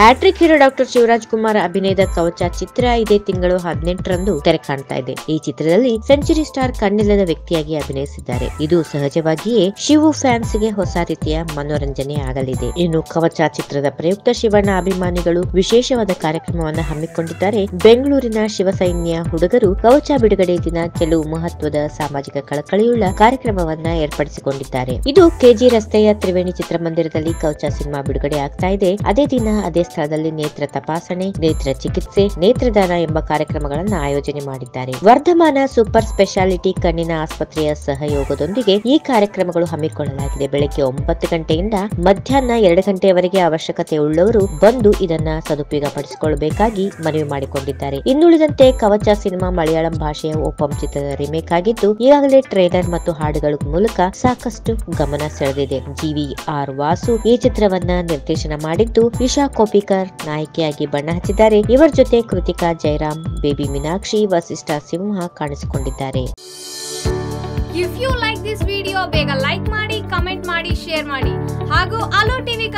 Hat-trick hero doctor Shivaraj Kumar ಅಭಿನಯದ ಕವಚ ಚಿತ್ರ ಇದೇ ತಿಂಗಳು ಹದಿನೆಂಟರಂದು ತೆರೆ ಕಾಣ್ತಾ ಇದೆ. ಈ ಚಿತ್ರದಲ್ಲಿ ಸೆಂಚುರಿ ಸ್ಟಾರ್ ಕಣ್ಣಿಲ್ಲದ ವ್ಯಕ್ತಿಯಾಗಿ ಅಭಿನಯಿಸಿದ್ದಾರೆ. ಇದು ಸಹಜವಾಗಿಯೇ ಶಿವು ಫ್ಯಾನ್ಸ್ಗೆ ಹೊಸ ರೀತಿಯ ಮನೋರಂಜನೆ ಆಗಲಿದೆ. ಇನ್ನು ಕವಚ ಚಿತ್ರದ ಪ್ರಯುಕ್ತ ಶಿವಣ್ಣ ಅಭಿಮಾನಿಗಳು ವಿಶೇಷವಾದ ಕಾರ್ಯಕ್ರಮವನ್ನು ಹಮ್ಮಿಕೊಂಡಿದ್ದಾರೆ. ಬೆಂಗಳೂರಿನ ಶಿವಸೈನ್ಯ ಹುಡುಗರು ಕವಚ ಬಿಡುಗಡೆ ದಿನ ಕೆಲವು ಮಹತ್ವದ ಸಾಮಾಜಿಕ ಕಳಕಳಿಯುಳ್ಳ ಕಾರ್ಯಕ್ರಮವನ್ನ ಏರ್ಪಡಿಸಿಕೊಂಡಿದ್ದಾರೆ. ಇದು ಕೆಜಿ ರಸ್ತೆಯ ತ್ರಿವೇಣಿ ಚಿತ್ರಮಂದಿರದಲ್ಲಿ ಕವಚ ಸಿನಿಮಾ ಬಿಡುಗಡೆ ಆಗ್ತಾ ಇದೆ. ಅದೇ ದಿನ ಅದೇ ಸ್ಥಳದಲ್ಲಿ ನೇತ್ರ ತಪಾಸಣೆ, ನೇತ್ರ ಚಿಕಿತ್ಸೆ, ನೇತ್ರದಾನ ಎಂಬ ಕಾರ್ಯಕ್ರಮಗಳನ್ನು ಆಯೋಜನೆ ಮಾಡಿದ್ದಾರೆ. ವರ್ಧಮಾನ ಸೂಪರ್ ಸ್ಪೆಷಾಲಿಟಿ ಕಣ್ಣಿನ ಆಸ್ಪತ್ರೆಯ ಸಹಯೋಗದೊಂದಿಗೆ ಈ ಕಾರ್ಯಕ್ರಮಗಳು ಹಮ್ಮಿಕೊಳ್ಳಲಾಗಿದೆ. ಬೆಳಗ್ಗೆ ಒಂಬತ್ತು ಗಂಟೆಯಿಂದ ಮಧ್ಯಾಹ್ನ ಎರಡು ಗಂಟೆಯವರೆಗೆ ಅವಶ್ಯಕತೆ ಉಳ್ಳವರು ಬಂದು ಇದನ್ನ ಸದುಪಯೋಗ ಪಡಿಸಿಕೊಳ್ಳಬೇಕಾಗಿ ಮನವಿ ಮಾಡಿಕೊಂಡಿದ್ದಾರೆ. ಇನ್ನುಳಿದಂತೆ ಕವಚ ಸಿನಿಮಾ ಮಲಯಾಳಂ ಭಾಷೆಯ ಓಪಂ ಚಿತ್ರದ ರಿಮೇಕ್ ಆಗಿದ್ದು, ಈಗಾಗಲೇ ಟ್ರೇಲರ್ ಮತ್ತು ಹಾಡುಗಳ ಮೂಲಕ ಸಾಕಷ್ಟು ಗಮನ ಸೆಳೆದಿದೆ. ಜಿವಿ ಆರ್ ವಾಸು ಈ ಚಿತ್ರವನ್ನ ನಿರ್ದೇಶನ ಮಾಡಿದ್ದು, ಇಶಾ ಕೋಪಿಕರ್ ನಾಯಕಿಯಾಗಿ ಬಣ್ಣ ಹಚ್ಚಿದ್ದಾರೆ. ಇವರ ಜೊತೆ ಕೃತಿಕಾ ಜಯರಾಮ್ ಬೇಬಿ ಮೀನಾಕ್ಷಿ, ವಸಿಷ್ಠ ಸಿಂಹ ಕಾಣಿಸಿಕೊಂಡಿದ್ದಾರೆ. If you like this video ಬೇಗ ಲೈಕ್ ಮಾಡಿ ಕಮೆಂಟ್ ಮಾಡಿ ಶೇರ್ ಮಾಡಿ. ಹಾಗೂ ಅಲೋ ಟಿವಿ